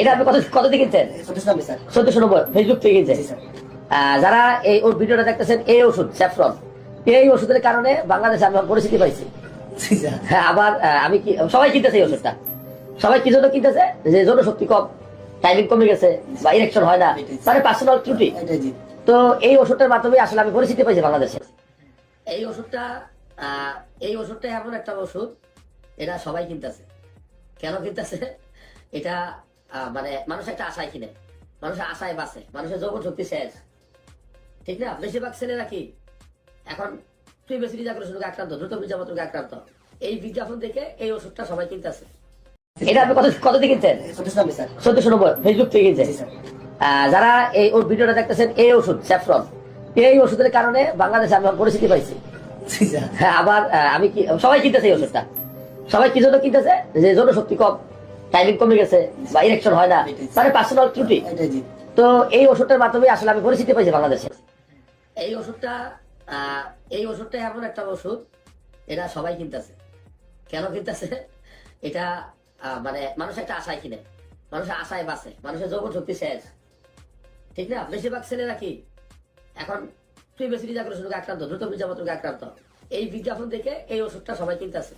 এটা আপনি কত কত দিয়ে কিনছেন? চোদ্দশো ফেসবুক থেকে কিনছেন? যারা এই ওর ভিডিওটা দেখতেছেন এই ওষুধ স্যাফরন এই ওষুধের কারণে বাংলাদেশে আমি পরিস্থিতি পাইছি। হ্যাঁ আবার আমি কি সবাই কিনতেছে এই ওষুধটা। সবাই কি জন্য কিনতেছে? যে জন্য শক্তি কম টাইমিং কমে গেছে বা ইলেকশন হয় না। মানে পার্সোনাল ত্রুটি। তো এই ওষুধটার মাধ্যমে আসলে আমি পরিস্থিতি পাইছি বাংলাদেশে। এই ওষুধটা আহ, এই ওষুধটা এমন একটা ওষুধ এটা সবাই কিনতেছে। কেন কিনতেছে? এটা মানে মানুষ একটা আশায় কিনে। মানুষের আশায় বাঁচে। মানুষের যৌবন শক্তি শেষ। ঠিক না? বেশিরভাগ ছেলেরা কি? এখন তুই বেশি বিজাগ্রস্ত রোগে আক্রান্ত? দ্রুত বীর্যাপত রোগে আক্রান্ত। এই বিজ্ঞাপন দেখে এই ওষুধটা সবাই কিনতেছে। এটা আপনি কত কত দিয়ে কিনছেন? চোদ্দশো ফেসবুক থেকে কিনছেন? যারা এই ওর ভিডিওটা দেখতেছেন এই ওষুধ স্যাফরন। এই ওষুধের কারণে বাংলাদেশে আমি পরিস্থিতি পাইছি। হ্যাঁ আবার আমি কি সবাই কিনতেছে এই ওষুধটা। সবাই কি জন্য কিনতেছে? যে জন্য শক্তি কম। টাইমিং কমে গেছে বা ইলেকশন হয় না মানে পার্সোনাল ত্রুটি। তো এই ওষুধটার মাধ্যমে আসলে আমি পরিস্থিতি পাইছি বাংলাদেশে। এই ওষুধটা এই ওষুধটা এমন একটা ওষুধ এটা সবাই কিনতেছে। কেন কিনতেছে? এটা মানে মানুষ একটা আশায় কিনে। মানুষের আশায় বাঁচে। মানুষের যৌবন শক্তি শেষ। ঠিক না? বেশিরভাগ ছেলেরা কি? এখন তুই বেশি বিজাগ্রস্ত রোগে আক্রান্ত দ্রুত রোগে আক্রান্ত। এই বিজ্ঞাপন দেখে এই ওষুধটা সবাই কিনতেছে।